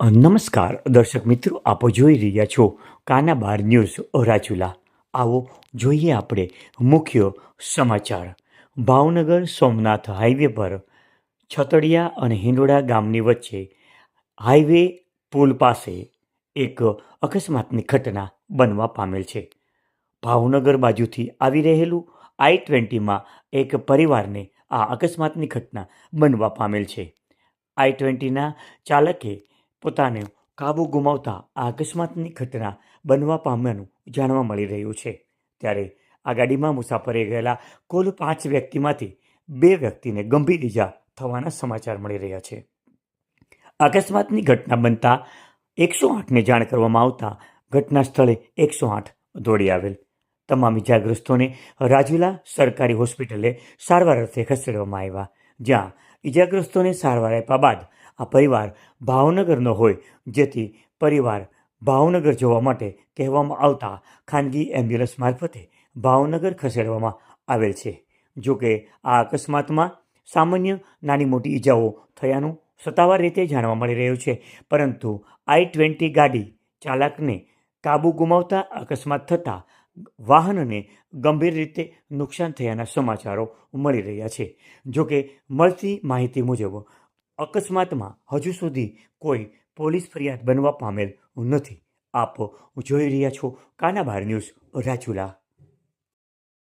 નમસ્કાર. દર્શક મિત્રો, આપો જોઈ રહ્યા છો કાના બાર ન્યૂઝ રાજુલા આવો જોઈએ આપણે મુખ્ય સમાચાર. ભાવનગર સોમનાથ હાઈવે પર છતડિયા અને હિંડોળા ગામની વચ્ચે હાઈવે પુલ પાસે એક અકસ્માતની ઘટના બનવા પામેલ છે. ભાવનગર બાજુથી આવી રહેલું આઈ ટ્વેન્ટીમાં એક પરિવારને આ અકસ્માતની ઘટના બનવા પામેલ છે. આઈ ટ્વેન્ટીના ચાલકે પોતાને કાબુ ગુમાવતા આ અકસ્માતની ઘટના બનવા પામ્યાનું જાણવા મળી રહ્યું છે. ત્યારે આ ગાડીમાં મુસાફરી ગયેલા કુલ પાંચ વ્યક્તિમાંથી બે વ્યક્તિને ગંભીર ઈજા થવાના સમાચાર મળી રહ્યા છે. અકસ્માતની ઘટના બનતા એકસો આઠને જાણ કરવામાં આવતા ઘટના સ્થળે એકસો આઠ દોડી આવેલ. તમામ ઇજાગ્રસ્તોને રાજુલા સરકારી હોસ્પિટલે સારવાર અર્થે ખસેડવામાં આવ્યા, જ્યાં ઇજાગ્રસ્તોને સારવાર આપ્યા બાદ આ પરિવાર ભાવનગરનો હોય, જેથી પરિવાર ભાવનગર જવા માટે કહેવામાં આવતા ખાનગી એમ્બ્યુલન્સ મારફતે ભાવનગર ખસેડવામાં આવેલ છે. જો કે આ અકસ્માતમાં સામાન્ય નાની મોટી ઈજાઓ થયાનું સત્તાવાર રીતે જાણવા મળી રહ્યું છે, પરંતુ આઈ ટ્વેન્ટી ગાડી ચાલકને કાબુ ગુમાવતા અકસ્માત થતાં વાહનને ગંભીર રીતે નુકસાન થયાના સમાચારો મળી રહ્યા છે. જોકે મળતી માહિતી મુજબ અકસ્માતમાં હજુ સુધી કોઈ પોલીસ ફરિયાદ બનવા પામેલ નથી. આપ જોઈ રહ્યા છો કાના બાર ન્યૂઝ રાજુલા.